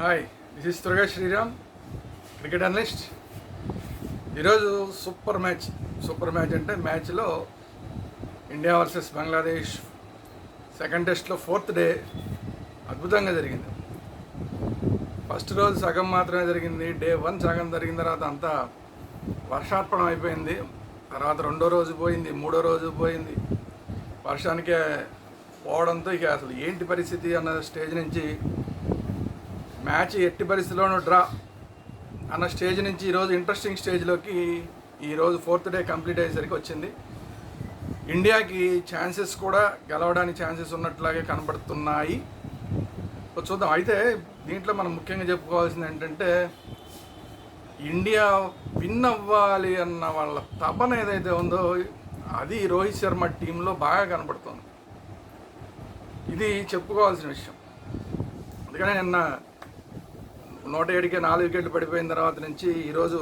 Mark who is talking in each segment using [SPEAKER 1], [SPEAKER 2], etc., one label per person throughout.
[SPEAKER 1] Hi this is Durga Sriram cricket analyst ఈరోజు super match super match అంటే మ్యాచ్లో India versus Bangladesh second టెస్ట్లో fourth day అద్భుతంగా జరిగింది. ఫస్ట్ రోజు సగం మాత్రమే జరిగింది డే వన్ సగం జరిగిన తర్వాత అంతా వర్షార్పణం అయిపోయింది. తర్వాత రెండో రోజు పోయింది మూడో రోజు పోయింది. వర్షానికే పోవడంతో ఇక అసలు ఏంటి పరిస్థితి అన్న స్టేజ్ నుంచి మ్యాచ్ ఎట్టి పరిస్థితిలోనూ డ్రా అన్న స్టేజ్ నుంచి ఈరోజు ఇంట్రెస్టింగ్ స్టేజ్లోకి ఈరోజు ఫోర్త్ డే కంప్లీట్ అయ్యేసరికి వచ్చింది. ఇండియాకి ఛాన్సెస్ కూడా గెలవడానికి ఛాన్సెస్ ఉన్నట్లాగే కనబడుతున్నాయి. చూద్దాం. అయితే దీంట్లో మనం ముఖ్యంగా చెప్పుకోవాల్సింది ఏంటంటే ఇండియా విన్ అవ్వాలి అన్న వాళ్ళ తపన ఏదైతే ఉందో అది రోహిత్ శర్మ టీంలో బాగా కనబడుతుంది. ఇది చెప్పుకోవాల్సిన విషయం. అందుకనే నిన్న నూట ఏడుకే నాలుగు వికెట్లు పడిపోయిన తర్వాత నుంచి ఈరోజు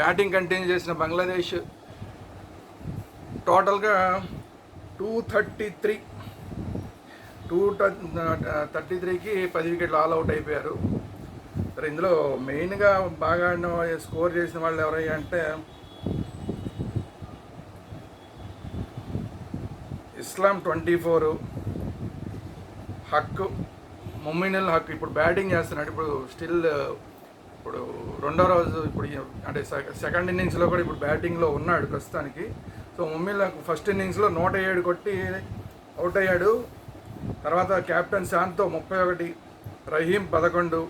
[SPEAKER 1] బ్యాటింగ్ కంటిన్యూ చేసిన బంగ్లాదేశ్ టోటల్గా two thirty three two thirty త్రీకి పది వికెట్లు ఆల్ అవుట్ అయిపోయారు. సరే ఇందులో మెయిన్గా బాగా ఆడిన స్కోర్ చేసిన వాళ్ళు ఎవరయ్యా అంటే ఇస్లాం ట్వంటీ ఫోరు హక్కు ముమ్మినల్ హక్ ఇప్పుడు బ్యాటింగ్ చేస్తున్నాడు. ఇప్పుడు స్టిల్ ఇప్పుడు రెండో రోజు ఇప్పుడు అంటే సెకండ్ ఇన్నింగ్స్లో కూడా ఇప్పుడు బ్యాటింగ్లో ఉన్నాడు ప్రస్తుతానికి. సో ముమ్మిల్ హక్ ఫస్ట్ ఇన్నింగ్స్లో నూట ఏడు కొట్టి అవుట్ అయ్యాడు. తర్వాత కెప్టెన్ శాంతో ముప్పై ఒకటి రహీం పదకొండు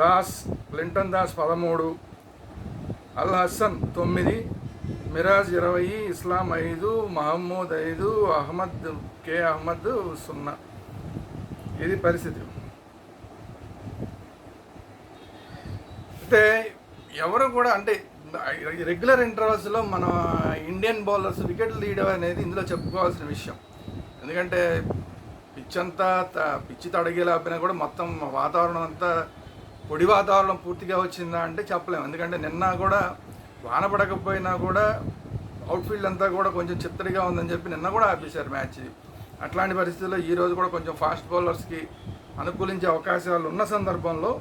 [SPEAKER 1] దాస్ లింటన్ దాస్ పదమూడు అల్ హసన్ తొమ్మిది మిరాజ్ ఇరవై ఇస్లాం ఐదు మహమ్మూద్ ఐదు అహ్మద్ కే అహ్మద్ సున్నా. ఇది పరిస్థితి? అయితే ఎవరు కూడా అంటే రెగ్యులర్ ఇంటర్వల్స్లో మన ఇండియన్ బౌలర్స్ వికెట్లు తీయడం అనేది ఇందులో చెప్పుకోవాల్సిన విషయం. ఎందుకంటే పిచ్ అంతా త- పిచ్చి తడగేలాపినా కూడా మొత్తం వాతావరణం అంతా పొడి వాతావరణం పూర్తిగా వచ్చిందా అంటే చెప్పలేము ఎందుకంటే నిన్న కూడా వాన పడకపోయినా కూడా అవుట్ఫీల్డ్ అంతా కూడా కొంచెం చిత్తడిగా ఉందని చెప్పి నిన్న కూడా ఆపేశారు మ్యాచ్ అట్లాంటి పరిస్థితుల్లో ఈరోజు కూడా కొంచెం ఫాస్ట్ బౌలర్స్కి అనుకూలించే అవకాశాలు ఉన్న సందర్భంలో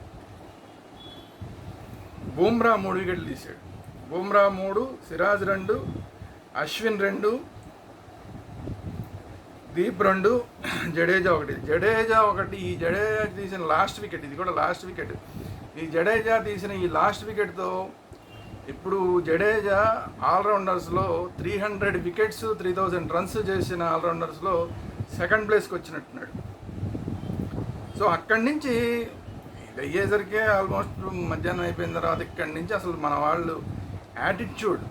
[SPEAKER 1] బూమ్రా మూడు వికెట్లు తీశాడు. బూమ్రా మూడు సిరాజ్ రెండు అశ్విన్ రెండు దీప్ రెండు జడేజా ఒకటి. జడేజా ఒకటి ఈ జడేజా తీసిన లాస్ట్ వికెట్ ఇది కూడా లాస్ట్ వికెట్. ఈ జడేజా తీసిన ఈ లాస్ట్ వికెట్తో ఇప్పుడు Jadeja ఆల్రౌండర్స్లో three hundred wickets three thousand runs చేసిన ఆల్రౌండర్స్లో సెకండ్ ప్లేస్కి వచ్చినట్టున్నాడు. సో అక్కడి నుంచి ఇది అయ్యేసరికి ఆల్మోస్ట్ మధ్యాహ్నం అయిపోయిన తర్వాత ఇక్కడి నుంచి అసలు మన వాళ్ళు యాటిట్యూడ్.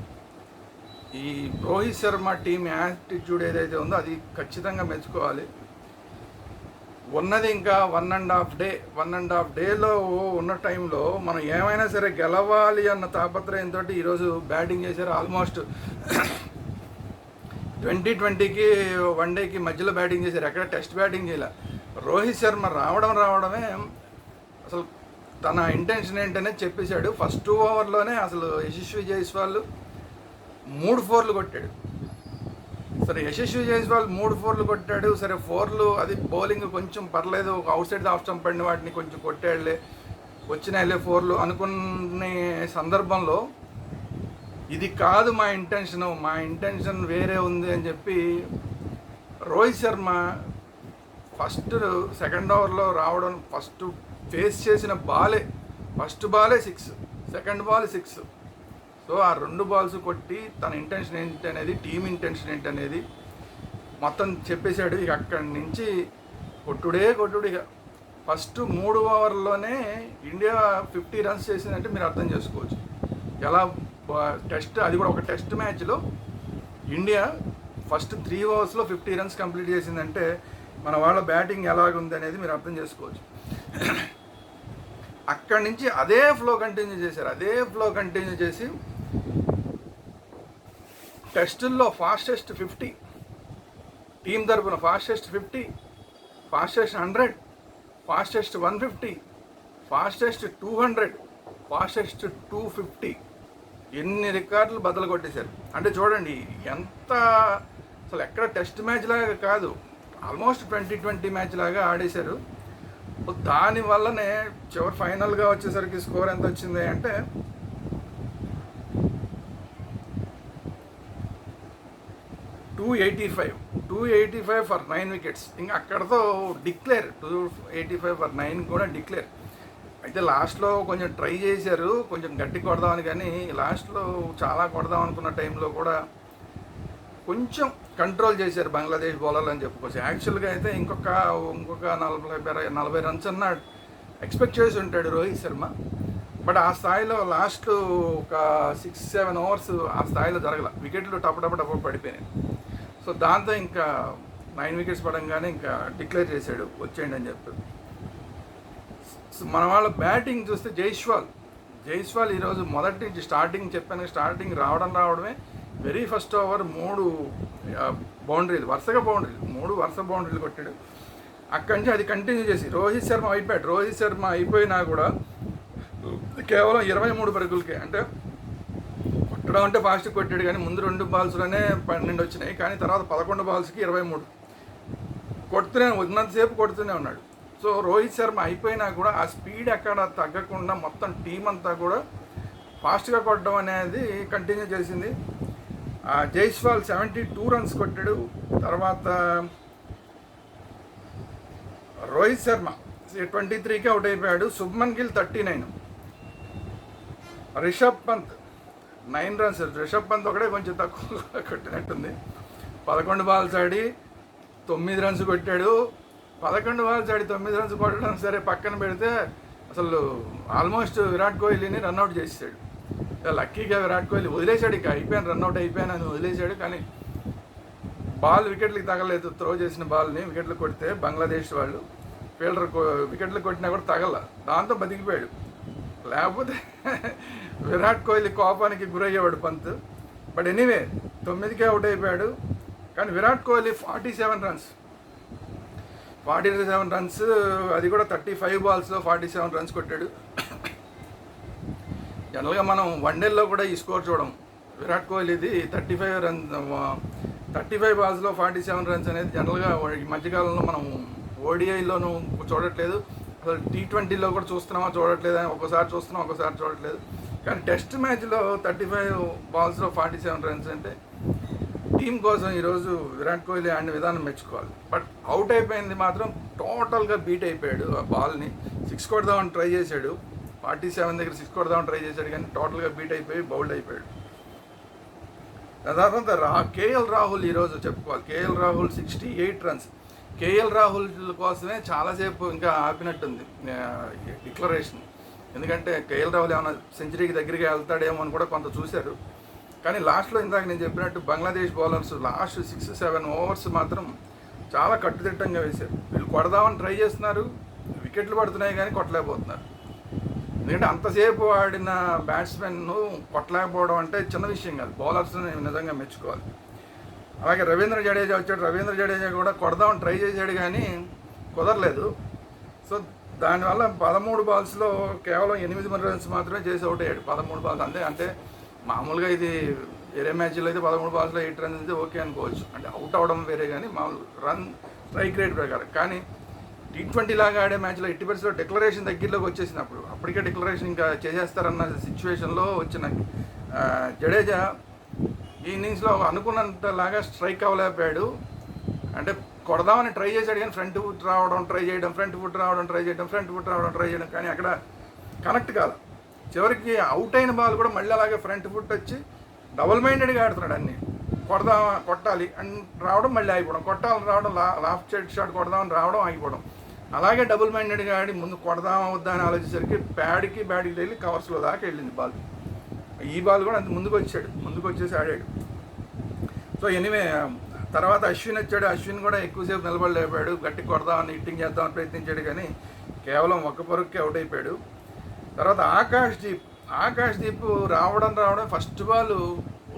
[SPEAKER 1] ఈ రోహిత్ శర్మ టీం యాటిట్యూడ్ ఏదైతే ఉందో అది ఖచ్చితంగా మెచ్చుకోవాలి. ఉన్నది ఇంకా one and half day one and half డేలో ఉన్న టైంలో మనం ఏమైనా సరే గెలవాలి అన్న తాపత్రయంతో ఈరోజు బ్యాటింగ్ చేశారు. ఆల్మోస్ట్ ట్వంటీ ట్వంటీకి వన్ డేకి మధ్యలో బ్యాటింగ్ చేశారు. ఎక్కడ టెస్ట్ బ్యాటింగ్ చేయలే. రోహిత్ శర్మ రావడం రావడమే అసలు తన ఇంటెన్షన్ ఏంటనే చెప్పేశాడు. ఫస్ట్ ఓవర్లోనే అసలు యశస్వి జైస్వాల్ మూడు ఫోర్లు కొట్టాడు. సరే యశస్వి జైస్వాల్ మూడు ఫోర్లు కొట్టాడు. సరే ఫోర్లు అది బౌలింగ్ కొంచెం పర్లేదు. అవుట్ సైడ్ ఆఫ్ స్టంప్ పడిన వాటిని కొంచెం కొట్టాడులే వచ్చినాయిలే ఫోర్లు అనుకునే సందర్భంలో ఇది కాదు మా ఇంటెన్షన్ మా ఇంటెన్షన్ వేరే ఉంది అని చెప్పి రోహిత్ శర్మ ఫస్ట్ సెకండ్ ఓవర్లో రావడం ఫస్ట్ ఫేస్ చేసిన బాలే ఫస్ట్ బాలే six second ball six so ఆ రెండు బాల్స్ కొట్టి తన ఇంటెన్షన్ ఏంటి అనేది టీమ్ ఇంటెన్షన్ ఏంటి అనేది మొత్తం చెప్పేశాడు. ఇక అక్కడి నుంచి కొట్టుడే కొట్టుడు ఇక. ఫస్ట్ మూడు ఓవర్లోనే ఇండియా ఫిఫ్టీ రన్స్ చేసిందంటే మీరు అర్థం చేసుకోవచ్చు. ఎలా టెస్ట్ అది కూడా ఒక టెస్ట్ మ్యాచ్లో ఇండియా ఫస్ట్ త్రీ ఓవర్స్లో ఫిఫ్టీ రన్స్ కంప్లీట్ చేసిందంటే మన వాళ్ళ బ్యాటింగ్ ఎలాగుంది అనేది మీరు అర్థం చేసుకోవచ్చు. అక్కడి నుంచి అదే ఫ్లో కంటిన్యూ చేశారు అదే ఫ్లో కంటిన్యూ చేసి టెస్టుల్లో ఫాస్టెస్ట్ ఫిఫ్టీ టీం తరపున fastest fifty fastest hundred fastest one fifty fastest two hundred fastest two fifty. ఎన్ని రికార్డులు బద్దలు కొట్టేశారు. అంటే చూడండి ఎంత అసలు ఎక్కడ టెస్ట్ మ్యాచ్ లాగా కాదు. ఆల్మోస్ట్ ట్వంటీ ట్వంటీ మ్యాచ్ లాగా ఆడేశారు. దాని వల్లనే చివరి ఫైనల్గా వచ్చేసరికి స్కోర్ ఎంత వచ్చింది అంటే two eighty five. Two eighty five for nine wickets. ఇంకా అక్కడతో declare. Two eighty five for nine కూడా డిక్లేర్. అయితే లాస్ట్లో కొంచెం ట్రై చేశారు కొంచెం గట్టి కొడదామని కానీ లాస్ట్లో చాలా కొడదాం అనుకున్న టైంలో కూడా కొంచెం కంట్రోల్ చేశారు బంగ్లాదేశ్ బౌలర్లు అని చెప్పుకోవచ్చు. యాక్చువల్గా అయితే ఇంకొక ఇంకొక నలభై నలభై రన్స్ అన్న ఎక్స్పెక్ట్ చేసి ఉంటాడు రోహిత్ శర్మ. బట్ ఆ స్థాయిలో లాస్ట్ ఒక సిక్స్ సెవెన్ ఓవర్స్ ఆ స్థాయిలో జరగల. వికెట్లు టప టప పడిపోయినాయి. సో దాంతో ఇంకా నైన్ వికెట్స్ పడంగానే ఇంకా డిక్లేర్ చేశాడు వచ్చేయండి అని చెప్పి మన వాళ్ళ బ్యాటింగ్ చూస్తే జైస్వాల్. జైస్వాల్ ఈరోజు మొదటి నుంచి స్టార్టింగ్ చెప్పాను స్టార్టింగ్ రావడం రావడమే వెరీ ఫస్ట్ ఓవర్ మూడు బౌండరీలు వరుసగా బౌండరీలు మూడు వరుస బౌండరీలు కొట్టాడు. అక్కడి నుంచి అది కంటిన్యూ చేసి రోహిత్ శర్మ అయిపోయాడు రోహిత్ శర్మ అయిపోయినా కూడా కేవలం ఇరవై మూడు పరుగులకే అంటే కొట్టడం అంటే ఫాస్ట్ కొట్టాడు కానీ ముందు రెండు బాల్స్లోనే పన్నెండు వచ్చినాయి కానీ తర్వాత పదకొండు బాల్స్కి ఇరవై మూడు. కొడుతూనే ఉన్నంతసేపు కొడుతూనే ఉన్నాడు. సో రోహిత్ శర్మ అయిపోయినా కూడా ఆ స్పీడ్ ఎక్కడ తగ్గకుండా మొత్తం టీం అంతా కూడా ఫాస్ట్గా కొట్టడం అనేది కంటిన్యూ చేసింది. ఆ జైస్వాల్ సెవెంటీ టూ రన్స్ కొట్టాడు. తర్వాత రోహిత్ శర్మ ట్వంటీ త్రీకి అవుట్ అయిపోయాడు. Shubman Gill thirty nine Rishabh Pant nine runs Rishabh Pant ఒకటే కొంచెం తక్కువ కొట్టినట్టుంది. పదకొండు బాల్స్ ఆడి తొమ్మిది రన్స్ కొట్టాడు. పదకొండు బాల్స్ ఆడి తొమ్మిది రన్స్ కొట్టడం సరే పక్కన పెడితే అసలు ఆల్మోస్ట్ విరాట్ కోహ్లీని రన్అట్ చేసాడు లక్కీగా విరాట్ కోహ్లీ వదిలేశాడు ఇక అయిపోయాను రన్అట్ అయిపోయాను అని వదిలేశాడు కానీ బాల్ వికెట్లకి తగలేదు త్రో చేసిన బాల్ని వికెట్లు కొడితే బంగ్లాదేశ్ వాళ్ళు ఫీల్డర్ వికెట్లు కొట్టినా కూడా తగల దాంతో బతికిపోయాడు. లేకపోతే విరాట్ కోహ్లీ కోపానికి గురయ్యేవాడు పంత్. బట్ ఎనీవే తొమ్మిదికే అవుట్ అయిపోయాడు. కానీ Virat Kohli forty seven runs forty seven runs అది కూడా థర్టీ ఫైవ్ బాల్స్లో ఫార్టీ సెవెన్ రన్స్ కొట్టాడు జనరల్గా మనం వన్డేల్లో కూడా ఈ స్కోర్ చూడం. Virat కోహ్లీది thirty five run thirty five బాల్స్లో forty seven runs అనేది జనరల్గా ఈ మధ్యకాలంలో మనం ఓడిఐలోనూ చూడట్లేదు. అసలు టీ ట్వంటీలో కూడా చూస్తున్నామా చూడట్లేదు? ఒకసారి చూస్తున్నాం ఒకసారి చూడట్లేదు. కానీ టెస్ట్ మ్యాచ్లో థర్టీ ఫైవ్ బాల్స్లో ఫార్టీ సెవెన్ రన్స్ అంటే టీం కోసం ఈరోజు విరాట్ కోహ్లీ ఆడిన విధానం మెచ్చుకోవాలి. బట్ అవుట్ అయిపోయింది మాత్రం టోటల్గా బీట్ అయిపోయాడు ఆ బాల్ని. సిక్స్ కొడదామని ట్రై చేశాడు. ఫార్టీ సెవెన్ దగ్గర సిక్స్ కొడదామని ట్రై చేశాడు కానీ టోటల్గా బీట్ అయిపోయి బౌల్డ్ అయిపోయాడు. తర్వాత రా కేఎల్ రాహుల్ ఈరోజు చెప్పుకోవాలి. KL Rahul sixty eight runs KL Rahul కోసమే చాలాసేపు ఇంకా ఆపినట్టుంది డిక్లరేషన్ ఎందుకంటే కేఎల్ రాహుల్ ఏమైనా సెంచరీకి దగ్గరికి వెళ్తాడేమో అని కూడా కొంత చూశారు. కానీ లాస్ట్లో ఇందాక నేను చెప్పినట్టు Bangladesh bowlers last six seven overs మాత్రం చాలా కట్టుదిట్టంగా వేశారు. వీళ్ళు కొడదామని ట్రై చేస్తున్నారు. వికెట్లు పడుతున్నాయి కానీ కొట్టలేకపోతున్నారు. ఎందుకంటే అంతసేపు ఆడిన బ్యాట్స్మెన్ను కొట్టలేకపోవడం అంటే చిన్న విషయం కాదు. బౌలర్స్ని నిజంగా మెచ్చుకోవాలి. అలాగే రవీంద్ర జడేజా వచ్చాడు. రవీంద్ర జడేజా కూడా కొడదామని ట్రై చేశాడు కానీ కుదరలేదు. సో దానివల్ల పదమూడు బాల్స్లో కేవలం ఎనిమిది మంది రన్స్ మాత్రమే చేసి అవుట్ అయ్యాడు. పదమూడు బాల్స్ అంతే. అంటే మామూలుగా ఇది వేరే మ్యాచ్లో అయితే పదమూడు బాల్స్లో ఎయిట్ రన్స్ అయితే ఓకే అనుకోవచ్చు. అంటే అవుట్ అవడం వేరే కానీ మామూలు రన్ స్ట్రైక్ రేట్ ప్రకారం. కానీ టీ ట్వంటీ లాగా ఆడే మ్యాచ్లో ఎట్టి పరిస్థితిలో డిక్లరేషన్ దగ్గరలోకి వచ్చేసినప్పుడు అప్పటికే డిక్లరేషన్ ఇంకా చేసేస్తారన్న సిచ్యువేషన్లో వచ్చిన జడేజా ఈ ఇన్నింగ్స్లో అనుకున్నంతలాగా స్ట్రైక్ అవ్వలేకపోయాడు అంటే కొడదామని ట్రై చేశాడు కానీ ఫ్రంట్ ఫుట్ రావడం ట్రై చేయడం ఫ్రంట్ ఫుట్ రావడం ట్రై చేయడం ఫ్రంట్ ఫుట్ రావడం ట్రై చేయడం కానీ అక్కడ కనెక్ట్ కాదు చివరికి అవుట్ అయిన బాల్ కూడా మళ్ళీ అలాగే ఫ్రంట్ ఫుట్ వచ్చి డబుల్ మైండెడ్గా ఆడుతున్నాడు అన్ని. కొడదామా కొట్టాలి అండ్ రావడం మళ్ళీ ఆగిపోవడం. కొట్టాలని రావడం లా లాఫ్ట్ సైడ్ షాట్ కొడదామని రావడం ఆగిపోవడం. అలాగే డబుల్ మైండెడ్గా ఆడి ముందు కొడదామా వద్దా అని ఆలోచించేసరికి ప్యాడ్కి బ్యాడ్కి వెళ్ళి కవర్స్లో దాకా వెళ్ళింది బాల్. ఈ బాల్ కూడా అంత ముందుకు వచ్చాడు. ముందుకు వచ్చేసి ఆడాడు. సో ఎనివే తర్వాత అశ్విన్ వచ్చాడు. అశ్విన్ కూడా ఎక్కువసేపు నిలబడలేకపోయాడు. గట్టి కొడదామని హిట్టింగ్ చేద్దామని ప్రయత్నించాడు కానీ కేవలం ఒక్క పరుక్కి అవుట్ అయిపోయాడు. తర్వాత ఆకాష్ జీప్ ఆకాష్ దీప్ రావడం రావడం ఫస్ట్ బాల్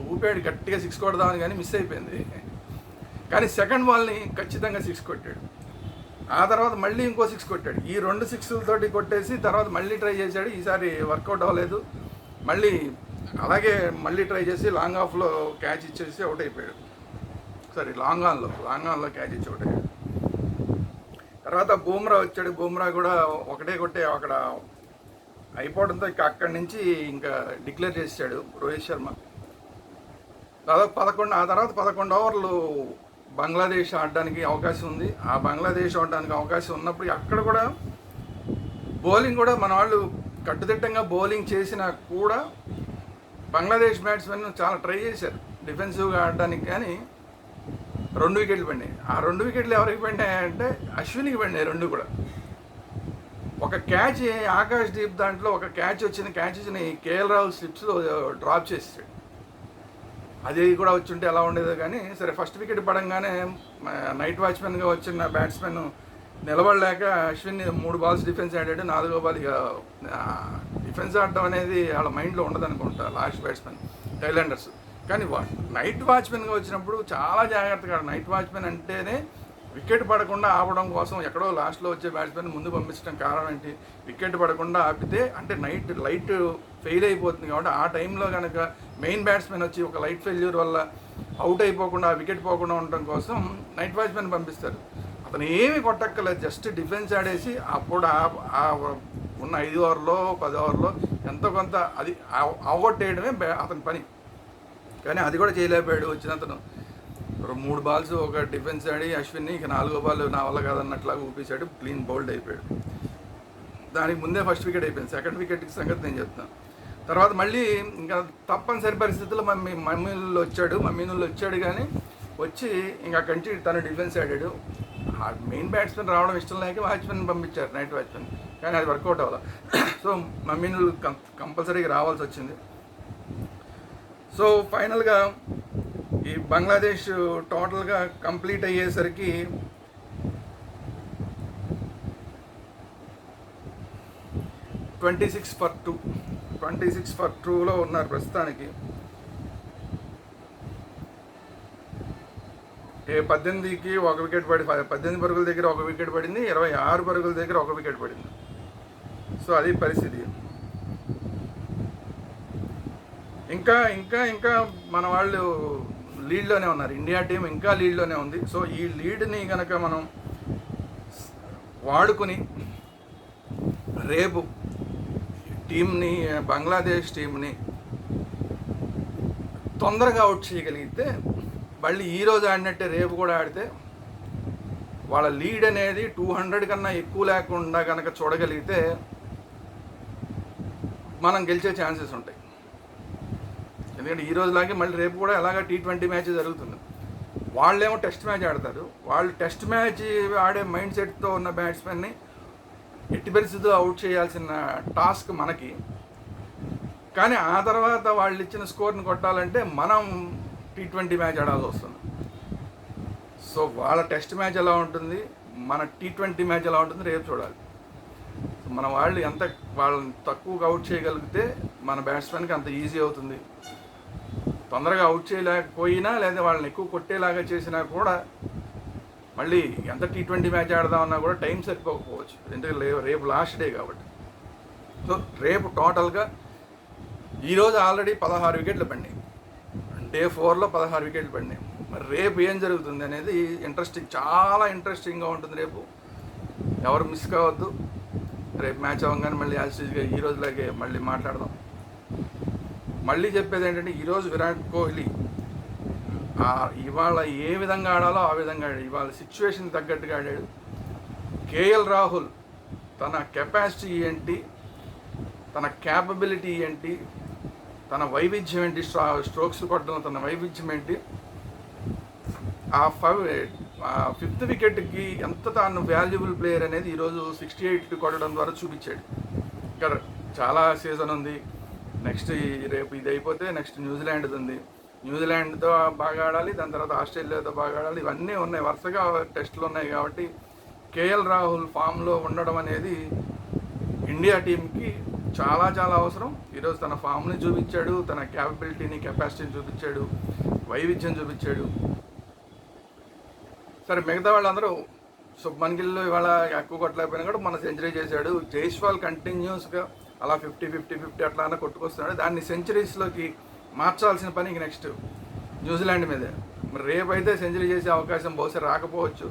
[SPEAKER 1] ఊపాడు గట్టిగా సిక్స్ కొడదామని కానీ మిస్ అయిపోయింది. కానీ సెకండ్ బాల్ని ఖచ్చితంగా సిక్స్ కొట్టాడు. ఆ తర్వాత మళ్ళీ ఇంకో సిక్స్ కొట్టాడు. ఈ రెండు సిక్స్లతోటి కొట్టేసి తర్వాత మళ్ళీ ట్రై చేశాడు. ఈసారి వర్కౌట్ అవ్వలేదు. మళ్ళీ అలాగే మళ్ళీ ట్రై చేసి లాంగ్ ఆఫ్లో క్యాచ్ ఇచ్చేసి అవుట్ అయిపోయాడు. సారీ లాంగ్ ఆన్లో లాంగ్ ఆన్లో క్యాచ్ ఇచ్చి అవుట్ అయ్యాడు. తర్వాత బూమ్రా వచ్చాడు. బూమ్రా కూడా ఒకటే కొట్టే అక్కడ అయిపోవడంతో ఇక అక్కడి నుంచి ఇంకా డిక్లేర్ చేశాడు రోహిత్ శర్మ. దాదాపు పదకొండు ఆ తర్వాత పదకొండు ఓవర్లు బంగ్లాదేశ్ ఆడడానికి అవకాశం ఉంది. ఆ బంగ్లాదేశ్ ఆడడానికి అవకాశం ఉన్నప్పుడు అక్కడ కూడా బౌలింగ్ కూడా మన వాళ్ళు కట్టుదిట్టంగా బౌలింగ్ చేసినా కూడా బంగ్లాదేశ్ బ్యాట్స్మెన్ చాలా ట్రై చేశారు. డిఫెన్సివ్గా ఆడడానికి కానీ రెండు వికెట్లు పడినాయి. ఆ రెండు వికెట్లు ఎవరికి పడినాయి అంటే అశ్వినికి పడినాయి రెండు కూడా. ఒక క్యాచ్ ఆకాష్ దీప్ దాంట్లో ఒక క్యాచ్ వచ్చిన క్యాచ్ వచ్చిన కేఎల్ రాహుల్ స్లిప్స్లో డ్రాప్ చేసాడు అది కూడా వచ్చి ఉంటే ఎలా ఉండేదో కానీ సరే ఫస్ట్ వికెట్ పడంగానే నైట్ వాచ్మెన్గా వచ్చిన బ్యాట్స్మెన్ నిలబడలేక అశ్విన్ మూడు బాల్స్ డిఫెన్స్ ఆడాడు నాలుగో బాల్ ఇక డిఫెన్స్ ఆడటం అనేది వాళ్ళ మైండ్లో ఉండదు అనుకుంటా లాస్ట్ బ్యాట్స్మెన్ టైలాండర్స్ కానీ నైట్ వాచ్మెన్గా వచ్చినప్పుడు చాలా జాగ్రత్తగా నైట్ వాచ్మెన్ అంటేనే వికెట్ పడకుండా ఆపడం కోసం ఎక్కడో లాస్ట్లో వచ్చే బ్యాట్స్మెన్ ముందు పంపించడం కారణం ఏంటి? వికెట్ పడకుండా ఆపితే అంటే నైట్ లైట్ ఫెయిల్ అయిపోతుంది కాబట్టి ఆ టైంలో కనుక మెయిన్ బ్యాట్స్మెన్ వచ్చి ఒక లైట్ ఫెయిల్యూర్ వల్ల అవుట్ అయిపోకుండా వికెట్ పోకుండా ఉండడం కోసం నైట్ వాచ్మెన్ పంపిస్తారు. అతను ఏమి కొట్టక్కర్లేదు జస్ట్ డిఫెన్స్ ఆడేసి అప్పుడు ఆ- ఉన్న ఐదు ఓవర్లో పది ఓవర్లో ఎంతో కొంత అది అవగొట్టేయడమే అతని పని. కానీ అది కూడా చేయలేకపోయాడు వచ్చిన అతను. మూడు బాల్స్ ఒక డిఫెన్స్ ఆడి అశ్విన్ని ఇక నాలుగో బాల్ నా వల్ల కాదన్నట్లాగా ఊపేశాడు. క్లీన్ బౌల్డ్ అయిపోయాడు. దానికి ముందే ఫస్ట్ వికెట్ అయిపోయింది. సెకండ్ వికెట్కి సంగతి నేను చెప్తాను. తర్వాత మళ్ళీ ఇంకా తప్పనిసరి పరిస్థితుల్లో మమ్మీ మమ్మీలు వచ్చాడు. మమ్మీనుళ్ళు వచ్చాడు కానీ వచ్చి ఇంకా అక్కడి తను డిఫెన్స్ ఆడాడు. మెయిన్ బ్యాట్స్మెన్ రావడం ఇష్టం లేక వాచ్మెన్ పంపించారు నైట్ వాచ్మెన్ కానీ అది వర్కౌట్ అవ్వాలి. సో మమ్మీనులు కంపల్సరీగా రావాల్సి వచ్చింది. సో ఫైనల్గా ఈ బంగ్లాదేశ్ టోటల్గా కంప్లీట్ అయ్యేసరికి twenty six for two. Twenty six for టూలో ఉన్నారు ప్రస్తుతానికి. ఏ పద్దెనిమిదికి ఒక వికెట్ పడి పద్దెనిమిది పరుగుల దగ్గర ఒక వికెట్ పడింది ఇరవై ఆరు పరుగుల దగ్గర ఒక వికెట్ పడింది. సో అది పరిస్థితి. ఇంకా ఇంకా ఇంకా మన వాళ్ళు లీడ్లోనే ఉన్నారు. ఇండియా టీం ఇంకా లీడ్లోనే ఉంది. సో ఈ లీడ్ని కనుక మనం వాడుకుని రేపు టీంని బంగ్లాదేశ్ టీంని తొందరగా అవుట్ చేయగలిగితే మళ్ళీ ఈ రోజు ఆడినట్టే రేపు కూడా ఆడితే వాళ్ళ లీడ్ అనేది టూ హండ్రెడ్ కన్నా ఎక్కువ లేకుండా కనుక చూడగలిగితే మనం గెలిచే ఛాన్సెస్ ఉంటాయి. ఎందుకంటే ఈ రోజులాగే మళ్ళీ రేపు కూడా ఎలాగ టీ ట్వంటీ మ్యాచ్ జరుగుతుంది. వాళ్ళేమో టెస్ట్ మ్యాచ్ ఆడతారు. వాళ్ళు టెస్ట్ మ్యాచ్ ఆడే మైండ్ సెట్తో ఉన్న బ్యాట్స్మెన్ని ఎట్టి పరిస్థితుల్లో అవుట్ చేయాల్సిన టాస్క్ మనకి. కానీ ఆ తర్వాత వాళ్ళు ఇచ్చిన స్కోర్ని కొట్టాలంటే మనం టీ ట్వంటీ మ్యాచ్ ఆడాల్సి వస్తుంది. సో వాళ్ళ టెస్ట్ మ్యాచ్ ఎలా ఉంటుంది? మన టీ ట్వంటీ మ్యాచ్ ఎలా ఉంటుంది రేపు చూడాలి. మన వాళ్ళు ఎంత వాళ్ళని తక్కువగా అవుట్ చేయగలిగితే మన బ్యాట్స్మెన్కి అంత ఈజీ అవుతుంది. తొందరగా అవుట్ చేయలేకపోయినా లేదా వాళ్ళని ఎక్కువ కొట్టేలాగా చేసినా కూడా మళ్ళీ ఎంత టీ ట్వంటీ మ్యాచ్ ఆడదామన్నా కూడా టైం సరిపోకపోవచ్చు. ఎందుకంటే రేపు లాస్ట్ డే కాబట్టి. సో రేపు టోటల్గా ఈరోజు ఆల్రెడీ పదహారు వికెట్లు పడినాయి. డే ఫోర్లో పదహారు వికెట్లు పడినాయి. మరి రేపు ఏం జరుగుతుంది అనేది ఇంట్రెస్టింగ్ చాలా ఇంట్రెస్టింగ్గా ఉంటుంది రేపు. ఎవరు మిస్ కావద్దు. రేపు మ్యాచ్ అవ్వగానే మళ్ళీ యాజ్గా ఈ రోజులాగే మళ్ళీ మాట్లాడదాం. మళ్ళీ చెప్పేది ఏంటంటే ఈరోజు విరాట్ కోహ్లీ ఇవాళ ఏ విధంగా ఆడాలో ఆ విధంగా ఆడాడు. ఇవాళ సిచ్యువేషన్ తగ్గట్టుగా ఆడాడు. కేఎల్ రాహుల్ తన కెపాసిటీ ఏంటి? తన క్యాపబిలిటీ ఏంటి? తన వైవిధ్యం ఏంటి? స్ట్రా స్ట్రోక్స్ కొట్టడం తన వైవిధ్యం ఏంటి? ఆ ఫైవ్ ఫిఫ్త్ వికెట్కి ఎంత తాను వాల్యుబుల్ ప్లేయర్ అనేది ఈరోజు సిక్స్టీ ఎయిట్ కొట్టడం ద్వారా చూపించాడు. ఇక్కడ చాలా సీజన్ ఉంది. నెక్స్ట్ రేపు ఇది అయిపోతే నెక్స్ట్ న్యూజిలాండ్ ఉంది. న్యూజిలాండ్తో బాగా ఆడాలి దాని తర్వాత ఆస్ట్రేలియాతో బాగా ఆడాలి ఇవన్నీ ఉన్నాయి. వరుసగా టెస్టులు ఉన్నాయి కాబట్టి కేఎల్ రాహుల్ ఫామ్లో ఉండడం అనేది ఇండియా టీంకి చాలా చాలా అవసరం. ఈరోజు తన ఫామ్ని చూపించాడు తన క్యాపబిలిటీని కెపాసిటీని చూపించాడు వైవిధ్యం చూపించాడు. సరే మిగతా వాళ్ళందరూ శుభ్మన్ గిల్ ఇవాళ ఎక్కువ కొట్టలేకపోయినా కూడా మన సెంచరీ చేశాడు. జైస్వాల్ కంటిన్యూస్గా అలా ఫిఫ్టీ ఫిఫ్టీ ఫిఫ్టీ అట్లా అన్న కొట్టుకొస్తున్నాడు. దాన్ని సెంచరీస్లోకి మార్చాల్సిన పని ఇంక నెక్స్ట్ న్యూజిలాండ్ మీదే. మరి రేపు అయితే సెంచరీ చేసే అవకాశం బహుశా రాకపోవచ్చు.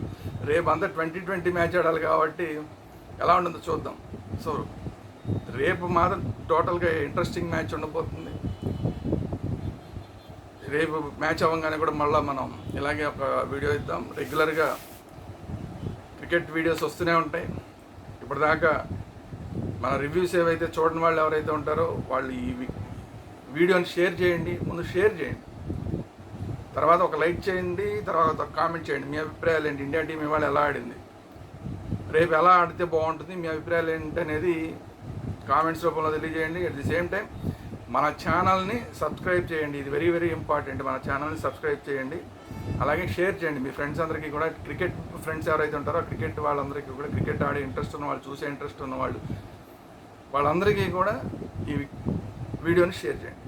[SPEAKER 1] రేపు అంతా ట్వంటీ ట్వంటీ మ్యాచ్ ఆడాలి కాబట్టి ఎలా ఉంటుందో చూద్దాం. సో రేపు మాత్రం టోటల్గా ఇంట్రెస్టింగ్ మ్యాచ్ ఉండబోతుంది. రేపు మ్యాచ్ అవ్వగానే కూడా మళ్ళీ మనం ఇలాగే ఒక వీడియో ఇద్దాం. రెగ్యులర్గా క్రికెట్ వీడియోస్ వస్తూనే ఉంటాయి. ఇప్పటిదాకా మన రివ్యూస్ ఏవైతే చూడని వాళ్ళు ఎవరైతే ఉంటారో వాళ్ళు ఈ వీడియోని షేర్ చేయండి ముందు షేర్ చేయండి. తర్వాత ఒక లైక్ చేయండి తర్వాత ఒక కామెంట్ చేయండి. మీ అభిప్రాయాలు ఏంటి? ఇండియా టీం ఇవాళ ఎలా ఆడింది? రేపు ఎలా ఆడితే బాగుంటుంది? మీ అభిప్రాయాలు ఏంటి అనేది కామెంట్స్ రూపంలో తెలియజేయండి. అట్ ది సేమ్ టైం మన ఛానల్ని సబ్స్క్రైబ్ చేయండి. ఇది వెరీ వెరీ ఇంపార్టెంట్. మన ఛానల్ని సబ్స్క్రైబ్ చేయండి. అలాగే షేర్ చేయండి. మీ ఫ్రెండ్స్ అందరికీ కూడా క్రికెట్ ఫ్రెండ్స్ ఎవరైతే ఉంటారో క్రికెట్ వాళ్ళందరికీ కూడా క్రికెట్ ఆడే ఇంట్రెస్ట్ ఉన్న వాళ్ళు చూసే ఇంట్రెస్ట్ ఉన్న వాళ్ళు వాళ్ళందరికీ కూడా ఈ వీడియోని షేర్ చేయండి.